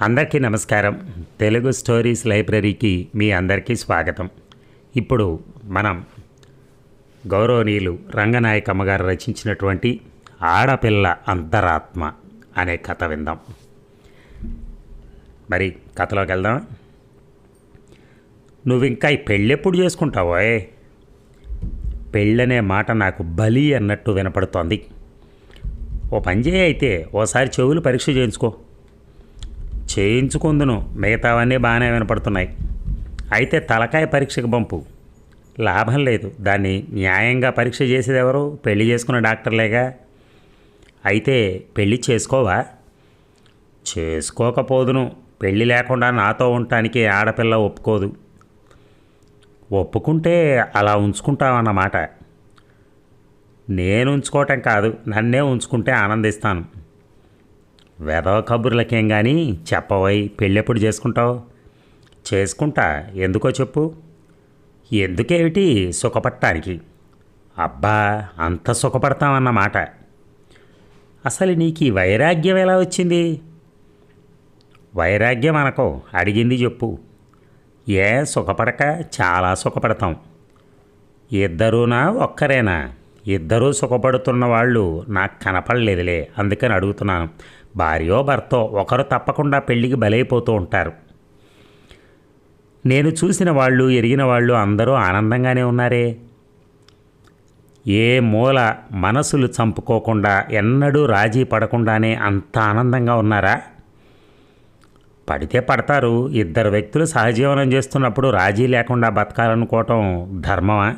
అందరికీ నమస్కారం. తెలుగు స్టోరీస్ లైబ్రరీకి మీ అందరికీ స్వాగతం. ఇప్పుడు మనం గౌరవనీయులు రంగనాయకమ్మ గారు రచించినటువంటి ఆడపిల్ల అంతరాత్మ అనే కథ విందాం. మరి కథలోకి వెళ్దాం నువ్వు ఇంకా ఈ పెళ్ళెప్పుడు చేసుకుంటావోయ్ పెళ్ళనే మాట నాకు బలి అన్నట్టు వినపడుతోంది. ఓ పని చేయి అయితే ఓసారి చెవులు పరీక్ష చేయించుకో. చేయించుకుందును. మిగతావన్నీ బాగానే వినపడుతున్నాయి. అయితే తలకాయ పరీక్షకు పంపు. లాభం లేదు. దాన్ని న్యాయంగా పరీక్ష చేసేది ఎవరు పెళ్ళి చేసుకున్న డాక్టర్లేగా? అయితే పెళ్ళి చేసుకోవా? చేసుకోకపోదును. పెళ్ళి లేకుండా నాతో ఉండటానికి ఆడపిల్ల ఒప్పుకోదు. ఒప్పుకుంటే అలా ఉంచుకుంటామన్నమాట నేను ఉంచుకోవటం కాదు. నన్నే ఉంచుకుంటే ఆనందిస్తాను. వెదవ కబుర్లకేం కానీ చెప్పవై పెళ్ళెప్పుడు చేసుకుంటావు? చేసుకుంటా ఎందుకో చెప్పు. ఎందుకేమిటి సుఖపడటానికి? అబ్బా అంత సుఖపడతామన్నమాట అసలు నీకు ఈ వైరాగ్యం ఎలా వచ్చింది? వైరాగ్యం అనకో అడిగింది చెప్పు. ఏ సుఖపడక చాలా సుఖపడతాం. ఇద్దరూనా ఒక్కరేనా? ఇద్దరూ సుఖపడుతున్న వాళ్ళు నాకు కనపడలేదులే అందుకని అడుగుతున్నాను. భార్యో భర్తో ఒకరు తప్పకుండా పెళ్ళికి బలైపోతూ ఉంటారు. నేను చూసిన వాళ్ళు ఎరిగిన వాళ్ళు అందరూ ఆనందంగానే ఉన్నారే? ఏ మూల మనసులు చంపుకోకుండా ఎన్నడూ రాజీ పడకుండానే అంత ఆనందంగా ఉన్నారా? పడితే పడతారు. ఇద్దరు వ్యక్తులు సహజీవనం చేస్తున్నప్పుడు రాజీ లేకుండా బతకాలనుకోవటం ధర్మమా?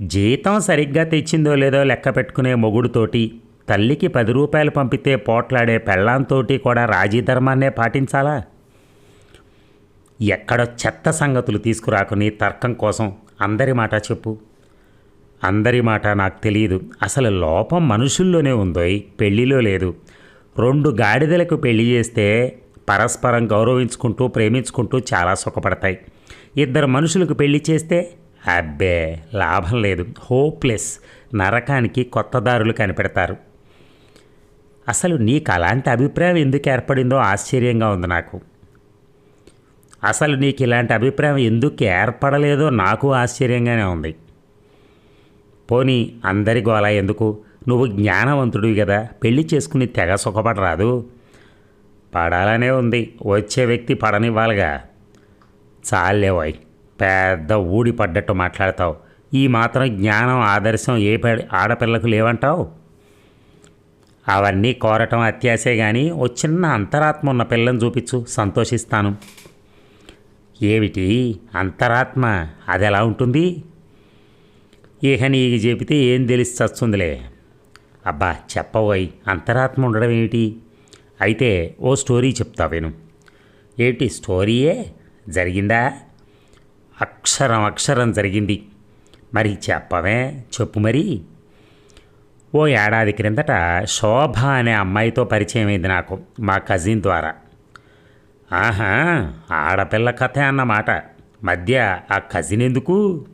జీతం సరిగ్గా తెచ్చిందో లేదో లెక్క పెట్టుకునే మొగుడుతోటి తల్లికి పది రూపాయలు పంపితే పోట్లాడే పెళ్ళాంతోటి కూడా రాజీ ధర్మాన్నే పాటించాలా? ఎక్కడో చెత్త సంగతులు తీసుకురాకుని తర్కం కోసం అందరి మాట చెప్పు. అందరి మాట నాకు తెలియదు అసలు లోపం మనుషుల్లోనే ఉందో పెళ్ళిలో లేదు. రెండు గాడిదలకు పెళ్ళి చేస్తే పరస్పరం గౌరవించుకుంటూ ప్రేమించుకుంటూ చాలా సుఖపడతాయి. ఇద్దరు మనుషులకు పెళ్ళి చేస్తే అబ్బే లాభం లేదు. హోప్లెస్. నరకానికి కొత్త దారులు కనిపెడతారు. అసలు నీకు అలాంటి అభిప్రాయం ఎందుకు ఏర్పడిందో ఆశ్చర్యంగా ఉంది నాకు. అసలు నీకు ఇలాంటి అభిప్రాయం ఎందుకు ఏర్పడలేదో నాకు ఆశ్చర్యంగానే ఉంది. పోనీ అందరి గోల ఎందుకు? నువ్వు జ్ఞానవంతుడివి కదా పెళ్ళి చేసుకుని తెగ సుఖపడరాదు. పడాలనే ఉంది వచ్చే వ్యక్తి పడనివ్వాలిగా. చాలేవాయ్ పెద్ద ఊడి పడ్డట్టు మాట్లాడతావు. ఈ మాత్రం జ్ఞానం ఆదర్శం ఏ ఆడపిల్లకు లేవంటావు? అవన్నీ కోరటం అత్యాసే కానీ ఓ చిన్న అంతరాత్మ ఉన్న పిల్లని చూపించు సంతోషిస్తాను. ఏమిటి? అంతరాత్మ అది ఎలా ఉంటుంది? ఇక నీకు చెబితే ఏం తెలిసి చస్తుందిలే అబ్బా చెప్పబోయ్ అంతరాత్మ ఉండడం ఏమిటి? అయితే ఓ స్టోరీ చెప్తా విను. ఏమిటి? స్టోరీయే? జరిగిందా? అక్షరం అక్షరం జరిగింది. మరి చెప్పవే? చెప్పు మరి. ఓ ఏడాది క్రిందట శోభ అనే అమ్మాయితో పరిచయం అయింది నాకు మా కజిన్ ద్వారా. ఆహా ఆడపిల్ల కథ అన్నమాట. మధ్య ఆ కజిన్ ఎందుకు?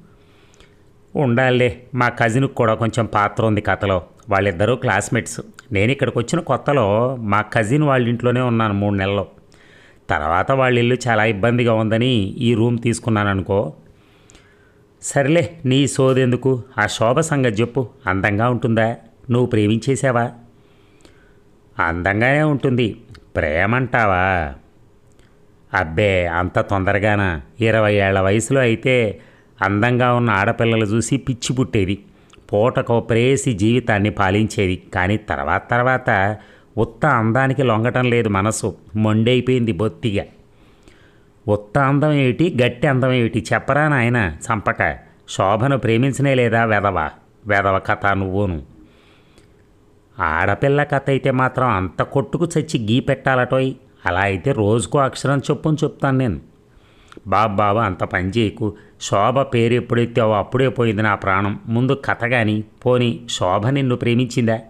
ఉండాలే మా కజిన్కి కూడా కొంచెం పాత్ర ఉంది కథలో. వాళ్ళిద్దరూ క్లాస్మేట్స్. నేను ఇక్కడికి వచ్చిన కొత్తలో మా కజిన్ వాళ్ళ ఇంట్లోనే ఉన్నాను మూడు నెలలు. తర్వాత వాళ్ళ ఇల్లు చాలా ఇబ్బందిగా ఉందని ఈ రూమ్ తీసుకున్నాను అనుకో సర్లే నీ సోదెందుకు? ఆ శోభ సంగతి చెప్పు అందంగా ఉంటుందా? నువ్వు ప్రేమించేశావా? అందంగానే ఉంటుంది. ప్రేమంటావా? అబ్బే అంత తొందరగానా? ఇరవై ఏళ్ళ వయసులో అయితే అందంగా ఉన్న ఆడపిల్లలు చూసి పిచ్చి పుట్టేది. పూటకో ప్రేసి జీవితాన్ని పాలించేది. కానీ తర్వాత తర్వాత ఉత్త అందానికి లొంగటం లేదు మనసు. మొండైపోయింది బొత్తిగా. ఉత్త అందం ఏమిటి? గట్టి అందం ఏమిటి? చెప్పరా నాయన చంపక. శోభను ప్రేమించనే లేదా వెదవ? వెదవ కథ నువ్వును. ఆడపిల్ల కథ అయితే మాత్రం అంత కొట్టుకు చచ్చి గీ పెట్టాలటోయ్. అలా అయితే రోజుకో అక్షరం చొప్పుని చెప్తాను నేను. బాబు బాబు అంత పని చేయకు. శోభ పేరు ఎప్పుడెత్తావో అప్పుడే పోయింది నా ప్రాణం. ముందు కథ కానీ పోని శోభ నిన్ను ప్రేమించిందా?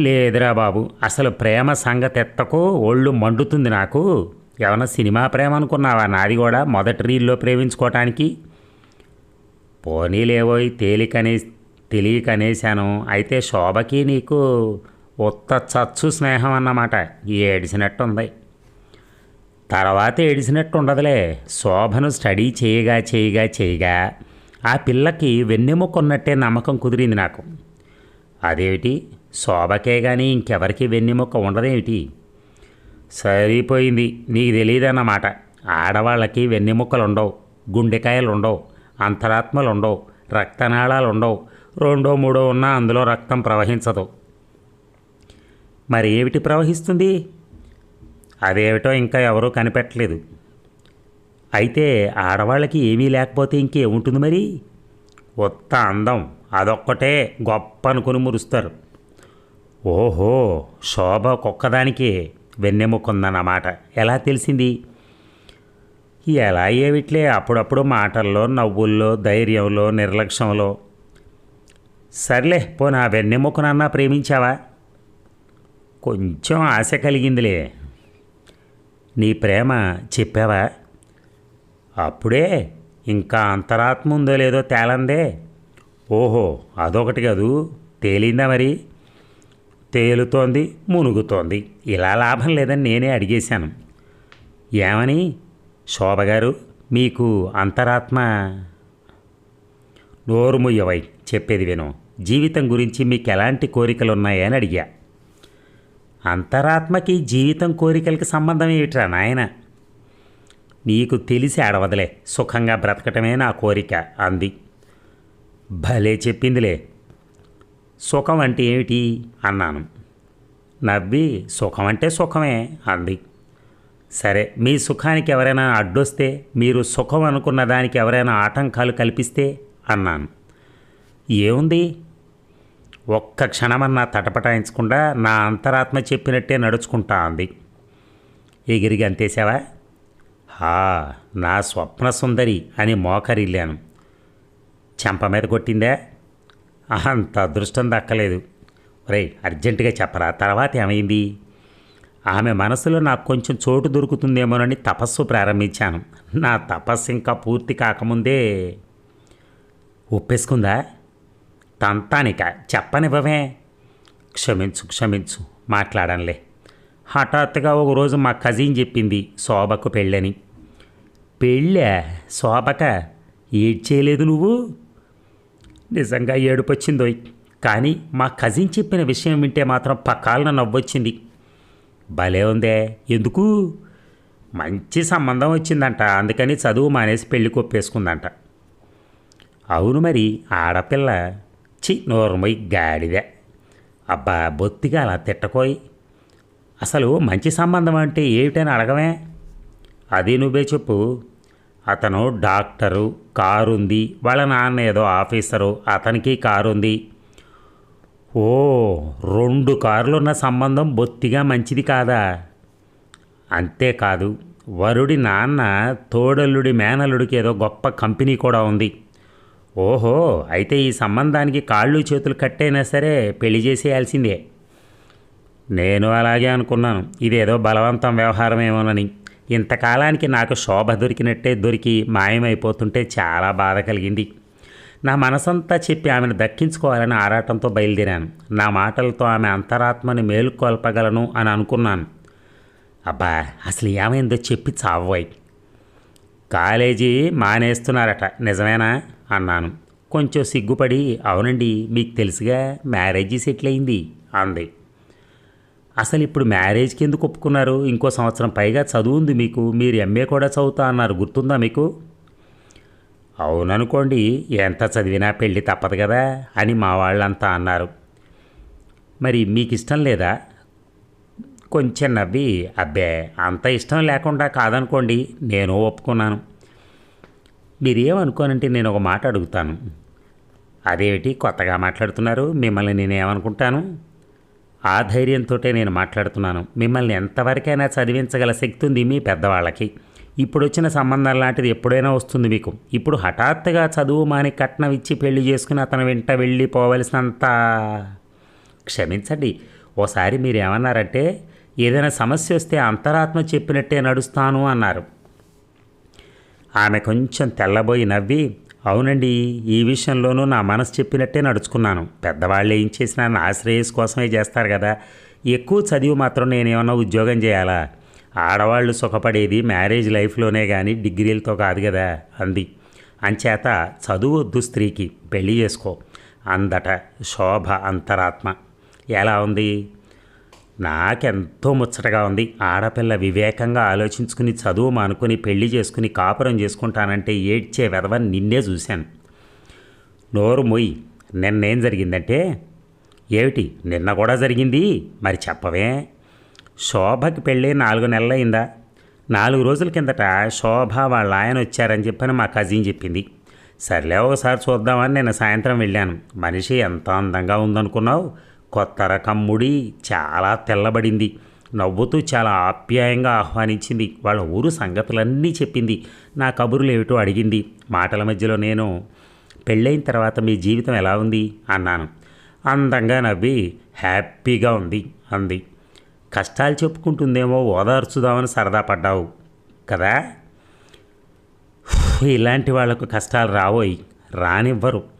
లేదురా బాబు అసలు ప్రేమ సంగతి ఎత్తకు ఒళ్ళు మండుతుంది నాకు. ఏమన్నా సినిమా ప్రేమ అనుకున్నావా? నాది కూడా మొదటి రీల్లో ప్రేమించుకోవటానికి పోనీలేవోయ్ తేలికనే తెలియకనేశాను. అయితే శోభకి నీకు ఉత్త చచ్చు స్నేహం అన్నమాట. ఏడిసినట్టుంది. తర్వాత ఏడిసినట్టు ఉండదులే శోభను స్టడీ చేయగా చేయగా చేయగా ఆ పిల్లకి వెన్నెముకున్నట్టే నమ్మకం కుదిరింది నాకు. అదేమిటి? శోభకే కానీ ఇంకెవరికి వెన్నెముక ఉండదేమిటి? సరిపోయింది. నీకు తెలియదన్నమాట. ఆడవాళ్ళకి వెన్నెముక్కలు ఉండవు గుండెకాయలు ఉండవు అంతరాత్మలు ఉండవు రక్తనాళాలు ఉండవు రెండో మూడో ఉన్నా అందులో రక్తం ప్రవహించదు. మరి ఏమిటి ప్రవహిస్తుంది? అదేమిటో ఇంకా ఎవరూ కనిపెట్టలేదు. అయితే ఆడవాళ్ళకి ఏమీ లేకపోతే ఇంకేముంటుంది మరి? ఉత్త అందం అదొక్కటే గొప్ప అనుకుని మురుస్తారు. ఓహో శోభ ఒక్కదానికి వెన్నెముకుందన్నమాట. ఎలా తెలిసింది? ఎలా ఏమిట్లే అప్పుడప్పుడు మాటల్లో నవ్వుల్లో ధైర్యంలో నిర్లక్ష్యంలో సర్లే పోనా వెన్నెముకనన్నా ప్రేమించావా? కొంచెం ఆశ కలిగిందిలే. నీ ప్రేమ చెప్పావా? అప్పుడే ఇంకా అంతరాత్మ ఉందో లేదో తేలందే. ఓహో అదొకటి కదూ తేలిందా మరి? తేలుతోంది మునుగుతోంది ఇలా లాభం లేదని నేనే అడిగేశాను. ఏమని? శోభ గారు మీకు అంతరాత్మ? నోరు ముయ్యవై చెప్పేది విను. జీవితం గురించి మీకు ఎలాంటి కోరికలు ఉన్నాయని అడిగా. అంతరాత్మకి జీవితం కోరికలకి సంబంధం ఏమిట్రా నాయన? నీకు తెలిసి అడవదలే సుఖంగా బ్రతకటమే నా కోరిక అంది. భలే చెప్పిందిలే. సుఖం అంటే ఏమిటి? అన్నాను. నవ్వి సుఖం అంటే సుఖమే అంది. సరే మీ సుఖానికి ఎవరైనా అడ్డొస్తే మీరు సుఖం అనుకున్న దానికి ఎవరైనా ఆటంకాలు కల్పిస్తే అన్నాను. ఏముంది? ఒక్క క్షణమన్నా తటపటాయించకుండా నా అంతరాత్మ చెప్పినట్టే నడుచుకుంటా అంది. ఎగిరిగి అంతేసావా హా నా స్వప్న సుందరి అని మోకరిల్లాను. చెంప మీద కొట్టిందా? అంత అదృష్టం దక్కలేదు. రే అర్జెంటుగా చెప్పరా తర్వాత ఏమైంది? ఆమె మనసులో నాకు కొంచెం చోటు దొరుకుతుందేమోనని తపస్సు ప్రారంభించాను. నా తపస్సు ఇంకా పూర్తి కాకముందే ఒప్పేసుకుందా? తంతానిక. చెప్పనివ్వవే. క్షమించు క్షమించు. మాట్లాడంలే. హఠాత్తుగా ఒక రోజు మా కజిన్ చెప్పింది శోభకు పెళ్ళని. పెళ్ళా? శోభక ఏడ్చేయలేదు నువ్వు? నిజంగా ఏడుపొచ్చిందోయ్. కానీ మా కజిన్ చెప్పిన విషయం వింటే మాత్రం పక్కాలన నవ్వొచ్చింది. భలే ఉందే. ఎందుకు? మంచి సంబంధం వచ్చిందంట. అందుకని చదువు మానేసి పెళ్ళి కొప్పేసుకుందంట. అవును మరి ఆడపిల్ల. చి నోరుమై గాడిదే. అబ్బా బొత్తిగా అలా తిట్టకోయి. అసలు మంచి సంబంధం అంటే ఏమిటని అడగమే. అది నువ్వే చెప్పు. అతను డాక్టరు కారు ఉంది వాళ్ళ నాన్న ఏదో ఆఫీసరు అతనికి కారు ఉంది ఓ రెండు కార్లు ఉన్న సంబంధం బొత్తిగా మంచిది కాదా? అంతేకాదు వరుడి నాన్న తోడల్లుడి మేనల్లుడికి ఏదో గొప్ప కంపెనీ కూడా ఉంది. ఓహో అయితే ఈ సంబంధానికి కాళ్ళు చేతులు కట్టైనా సరే పెళ్ళి చేసేయాల్సిందే. నేను అలాగే అనుకున్నాను. ఇదేదో బలవంతం వ్యవహారమేమోనని. ఇంతకాలానికి నాకు శోభ దొరికినట్టే దొరికి మాయమైపోతుంటే చాలా బాధ కలిగింది. నా మనసంతా చెప్పి ఆమెను దక్కించుకోవాలని ఆరాటంతో బయలుదేరాను. నా మాటలతో ఆమె అంతరాత్మని మేలుకొల్పగలను అని అనుకున్నాను. అబ్బా అసలు ఏమైందో చెప్పి చావ్వాయి కాలేజీ మానేస్తున్నారట నిజమేనా? అన్నాను. కొంచెం సిగ్గుపడి అవునండి మీకు తెలుసుగా మ్యారేజీ సెటిల్ అయింది అంది. అసలు ఇప్పుడు మ్యారేజ్కి ఎందుకు ఒప్పుకున్నారు? ఇంకో సంవత్సరం పైగా చదువు ఉంది మీకు మీరు ఎంఏ కూడా చదువుతా అన్నారు గుర్తుందా మీకు? అవుననుకోండి ఎంత చదివినా పెళ్ళి తప్పదు కదా అని మా వాళ్ళంతా అన్నారు. మరి మీకు ఇష్టం లేదా? కొంచెం నవ్వి అబ్బే అంత ఇష్టం లేకుండా కాదనుకోండి నేను ఒప్పుకున్నాను. మీరేమనుకోనంటే నేను ఒక మాట అడుగుతాను. అదేమిటి కొత్తగా మాట్లాడుతున్నారు? మిమ్మల్ని నేను ఏమనుకుంటాను ఆ ధైర్యంతో నేను మాట్లాడుతున్నాను. మిమ్మల్ని ఎంతవరకైనా చదివించగల శక్తి ఉంది మీ పెద్దవాళ్ళకి. ఇప్పుడు వచ్చిన సంబంధం లాంటిది ఎప్పుడైనా వస్తుంది మీకు. ఇప్పుడు హఠాత్తుగా చదువు మాని కట్నం ఇచ్చి పెళ్ళి చేసుకుని అతను వెంట వెళ్ళిపోవలసినంత క్షమించండి. ఓసారి మీరేమన్నారంటే ఏదైనా సమస్య వస్తే అంతరాత్మ చెప్పినట్టే నడుస్తాను అన్నారు. ఆమె కొంచెం తెల్లబోయి నవ్వి అవునండి ఈ విషయంలోనూ నా మనసు చెప్పినట్టే నడుచుకున్నాను. పెద్దవాళ్ళు ఏం చేసినా నా ఆశ్రయస్ కోసమే చేస్తారు కదా. ఎక్కువ చదివి మాత్రం నేనేమన్నా ఉద్యోగం చేయాలా? ఆడవాళ్ళు సుఖపడేది మ్యారేజ్ లైఫ్లోనే కానీ డిగ్రీలతో కాదు కదా అంది. అంచేత చదువు వద్దు స్త్రీకి పెళ్ళి చేసుకో అందట శోభ అంతరాత్మ. ఎలా ఉంది? నాకెంతో ముచ్చటగా ఉంది. ఆడపిల్ల వివేకంగా ఆలోచించుకుని చదువు మానుకొని పెళ్ళి చేసుకుని కాపురం చేసుకుంటానంటే ఏడ్చే వెధవని నిన్నే చూశాను. నోరు మొయ్యి నిన్నేం జరిగిందంటే ఏమిటి నిన్న కూడా జరిగింది? మరి చెప్పవే. శోభకి పెళ్ళి నాలుగు నెలలైందా నాలుగు రోజుల కిందట శోభ వాళ్ళ ఆయన వచ్చారని చెప్పని మా కజిన్ చెప్పింది. సర్లే ఒకసారి చూద్దామని నేను సాయంత్రం వెళ్ళాను. మనిషి ఎంత అందంగా ఉందనుకున్నావు? కొత్త రకం ముడి చాలా తెల్లబడింది. నవ్వుతూ చాలా ఆప్యాయంగా ఆహ్వానించింది. వాళ్ళ ఊరు సంగతులన్నీ చెప్పింది. నా కబుర్లు ఏమిటో అడిగింది. మాటల మధ్యలో నేను పెళ్ళైన తర్వాత మీ జీవితం ఎలా ఉంది? అన్నాను. అందంగా నవ్వి హ్యాపీగా ఉంది అంది. కష్టాలు చెప్పుకుంటుందేమో ఓదార్చుదామని సరదా పడ్డావు కదా? ఇలాంటి వాళ్ళకు కష్టాలు రావోయి రానివ్వరు.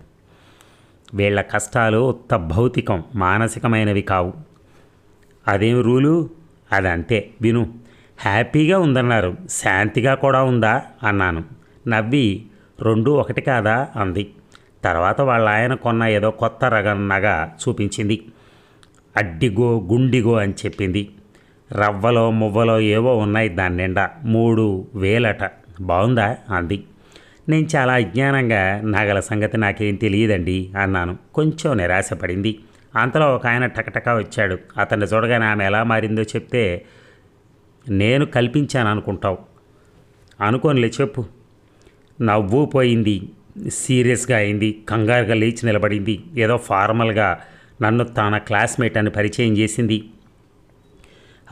వీళ్ళ కష్టాలు ఉత్త భౌతికం మానసికమైనవి కావు. అదేం రూలు? అదంతే. విను. హ్యాపీగా ఉందన్నారు. శాంతిగా కూడా ఉందా? అన్నాను. నవ్వి రెండు ఒకటి కాదా? అంది. తర్వాత వాళ్ళ ఆయన కొన్న ఏదో కొత్త రగం నగ చూపించింది. అడ్డిగో గుండిగో అని చెప్పింది. రవ్వలో మువ్వలో ఏవో ఉన్నాయి దాని నిండా. మూడు వేలట. బాగుందా అంది. నేను చాలా అజ్ఞానంగా నగల సంగతి నాకేం తెలియదండి అన్నాను. కొంచెం నిరాశపడింది. అంతలో ఒక ఆయన టకటకా వచ్చాడు. అతన్ని చూడగానే ఆమె ఎలా మారిందో చెప్తే నేను కల్పించాను అనుకుంటావు. అనుకోనిలే చెప్పు. నవ్వు పోయింది సీరియస్గా అయింది. కంగారుగా లేచి నిలబడింది. ఏదో ఫార్మల్గా నన్ను తన క్లాస్మేట్ అని పరిచయం చేసింది.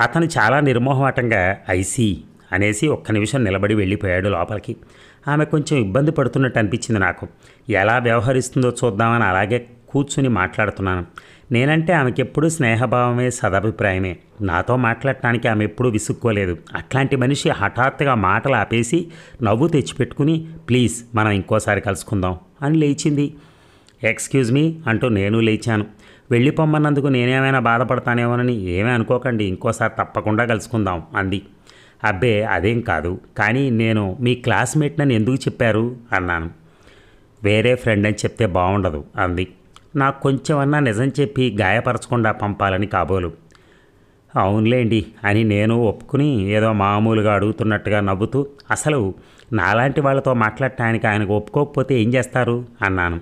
అతను చాలా నిర్మోహమాటంగా ఐసీ అనేసి ఒక్క నిమిషం నిలబడి వెళ్ళిపోయాడు లోపలికి. ఆమె కొంచెం ఇబ్బంది పడుతున్నట్టు అనిపించింది నాకు. ఎలా వ్యవహరిస్తుందో చూద్దామని అలాగే కూర్చుని మాట్లాడుతున్నాను. నేనంటే ఆమెకి ఎప్పుడూ స్నేహభావమే సదభిప్రాయమే. నాతో మాట్లాడటానికి ఆమె ఎప్పుడూ విసుక్కోలేదు. అట్లాంటి మనిషి హఠాత్తుగా మాటలు ఆపేసి నవ్వు తెచ్చిపెట్టుకుని ప్లీజ్ మనం ఇంకోసారి కలుసుకుందాం అని లేచింది. ఎక్స్క్యూజ్ మీ అంటూ నేను లేచాను. వెళ్ళిపోమ్మన్నందుకు నేనేమైనా బాధపడతానేమోనని ఏమీ అనుకోకండి. ఇంకోసారి తప్పకుండా కలుసుకుందాం అంది. అబ్బే అదేం కాదు. కానీ నేను మీ క్లాస్మేట్ నన్ను ఎందుకు చెప్పారు? అన్నాను. వేరే ఫ్రెండ్ అని చెప్తే బాగుండదు అంది. నాకు కొంచెమన్నా నిజం చెప్పి గాయపరచకుండా పంపాలని కాబోలు. అవునులేండి అని నేను ఒప్పుకుని ఏదో మామూలుగా అడుగుతున్నట్టుగా నవ్వుతూ అసలు నాలాంటి వాళ్ళతో మాట్లాడటానికి ఆయనకు ఒప్పుకోకపోతే ఏం చేస్తారు? అన్నాను.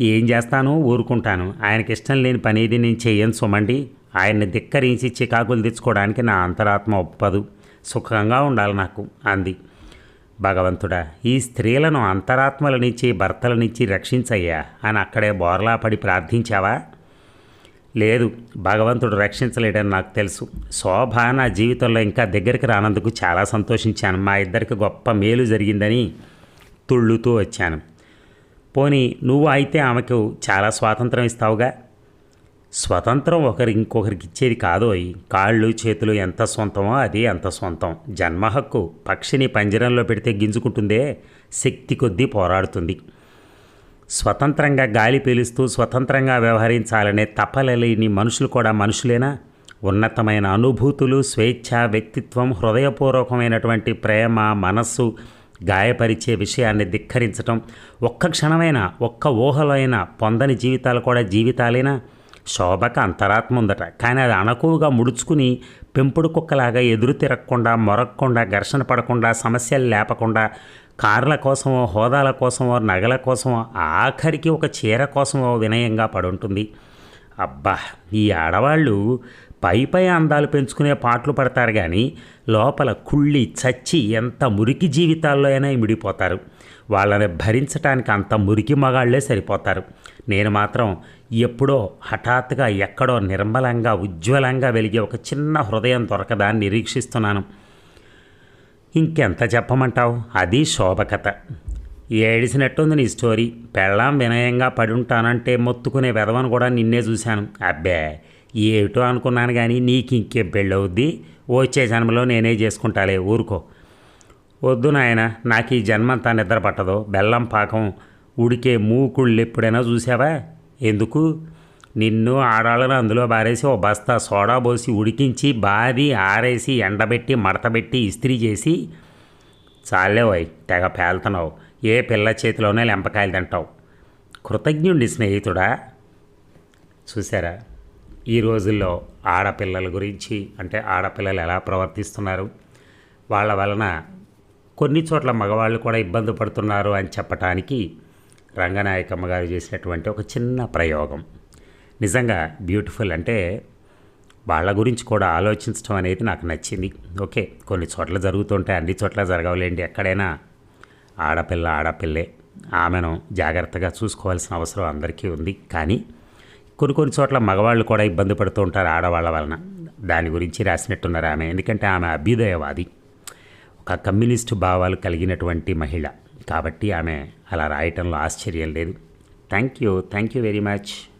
ఏం చేస్తాను ఊరుకుంటాను. ఆయనకి ఇష్టం లేని పనిది నేను చేయను సుమండి. ఆయన్ని ధిక్కరించి చికాకులు తెచ్చుకోవడానికి నా అంతరాత్మ ఒప్పదు. సుఖంగా ఉండాలి నాకు అంది. భగవంతుడా ఈ స్త్రీలను అంతరాత్మలనిచ్చి భర్తలనిచ్చి రక్షించయ్యా అని అక్కడే బోర్లా పడి ప్రార్థించావా? లేదు భగవంతుడు రక్షించలేడని నాకు తెలుసు. శోభ నా జీవితంలో ఇంకా దగ్గరికి రానందుకు చాలా సంతోషించాను. మా ఇద్దరికి గొప్ప మేలు జరిగిందని తుళ్ళుతూ వచ్చాను. పోనీ నువ్వు అయితే ఆమెకు చాలా స్వాతంత్రం ఇస్తావుగా? స్వతంత్రం ఒకరి ఇంకొకరికి ఇచ్చేది కాదోయ్ కాళ్ళు చేతులు ఎంత సొంతమో అది అంత సొంతం. జన్మ హక్కు పక్షిని పంజరంలో పెడితే గింజుకుంటుందే శక్తి కొద్దీ పోరాడుతుంది. స్వతంత్రంగా గాలి పీలుస్తూ స్వతంత్రంగా వ్యవహరించాలనే తపలలేని మనుషులు కూడా మనుషులేనా? ఉన్నతమైన అనుభూతులు స్వేచ్ఛ వ్యక్తిత్వం హృదయపూర్వకమైనటువంటి ప్రేమ మనస్సు గాయపరిచే విషయాన్ని ధిక్కరించటం ఒక్క క్షణమైనా ఒక్క ఊహలో అయినా పొందని జీవితాలు కూడా జీవితాలేనా? శోభక అంతరాత్మ ఉందట. కానీ అది అణకువగా ముడుచుకుని పెంపుడు కుక్కలాగా ఎదురు తిరగకుండా మొరగకుండా ఘర్షణ పడకుండా సమస్యలు లేపకుండా కార్ల కోసమో హోదాల కోసమో నగల కోసమో ఆఖరికి ఒక చీర కోసమో వినయంగా పడుంటుంది. అబ్బా ఈ ఆడవాళ్ళు పై పై అందాలు పెంచుకునే పాటలు పడతారు కానీ లోపల కుళ్ళి చచ్చి ఎంత మురికి జీవితాల్లో అయినా ఇమిడిపోతారు వాళ్ళని భరించటానికి అంత మురికి మగాళ్ళే సరిపోతారు. నేను మాత్రం ఎప్పుడో హఠాత్తుగా ఎక్కడో నిర్మలంగా ఉజ్వలంగా వెలిగే ఒక చిన్న హృదయం దొరకదా నిరీక్షిస్తున్నాను. ఇంకెంత చెప్పమంటావు? అది శోభకథ ఏడిసినట్టుంది నీ స్టోరీ. పెళ్ళాం వినయంగా పడుంటానంటే మొత్తుకునే వెధవను కూడా నిన్నే చూశాను. అబ్బే ఏమిటో అనుకున్నాను కానీ నీకు ఇంకే పెళ్ళవుద్ది? వచ్చే జన్మలో నేనే చేసుకుంటాలే ఊరుకో. వద్దు నాయన నాకు ఈ జన్మంతా నిద్ర పట్టదు. బెల్లం పాకం ఉడికే మూకుళ్ళు ఎప్పుడైనా చూసావా? ఎందుకు? నిన్ను ఆడాళ్ళను అందులో బారేసి ఓ బస్తా సోడా పోసి ఉడికించి బాది ఆరేసి ఎండబెట్టి మడతబెట్టి ఇస్త్రీ చేసి చాలేవాయి తెగ పేల్తున్నావు. ఏ పిల్ల చేతిలోనే లెంపకాయలు తింటావు? కృతజ్ఞుడి స్నేహితుడా? చూసారా? ఈ రోజుల్లో ఆడపిల్లల గురించి అంటే ఆడపిల్లలు ఎలా ప్రవర్తిస్తున్నారు? వాళ్ళ వలన కొన్ని చోట్ల మగవాళ్ళు కూడా ఇబ్బంది పడుతున్నారు అని చెప్పటానికి రంగనాయకమ్మ గారు చేసినటువంటి ఒక చిన్న ప్రయోగం. నిజంగా బ్యూటిఫుల్ అంటే వాళ్ళ గురించి కూడా ఆలోచించడం అనేది నాకు నచ్చింది. ఓకే కొన్ని చోట్ల జరుగుతుంటాయి అన్ని చోట్ల జరగవలేండి ఎక్కడైనా. ఆడపిల్ల ఆడపిల్లే ఆమెను జాగ్రత్తగా చూసుకోవాల్సిన అవసరం అందరికీ ఉంది. కానీ కొన్ని కొన్ని చోట్ల మగవాళ్ళు కూడా ఇబ్బంది పడుతూ ఉంటారు ఆడవాళ్ళ వలన. దాని గురించి రాసినట్టున్నారు ఆమె. ఎందుకంటే ఆమె అభ్యుదయవాది. ఒక కమ్యూనిస్టు భావాలు కలిగినటువంటి మహిళ. కాబట్టి ఆమె అలా రాయటంలో ఆశ్చర్యం లేదు. Thank you. Thank you very much.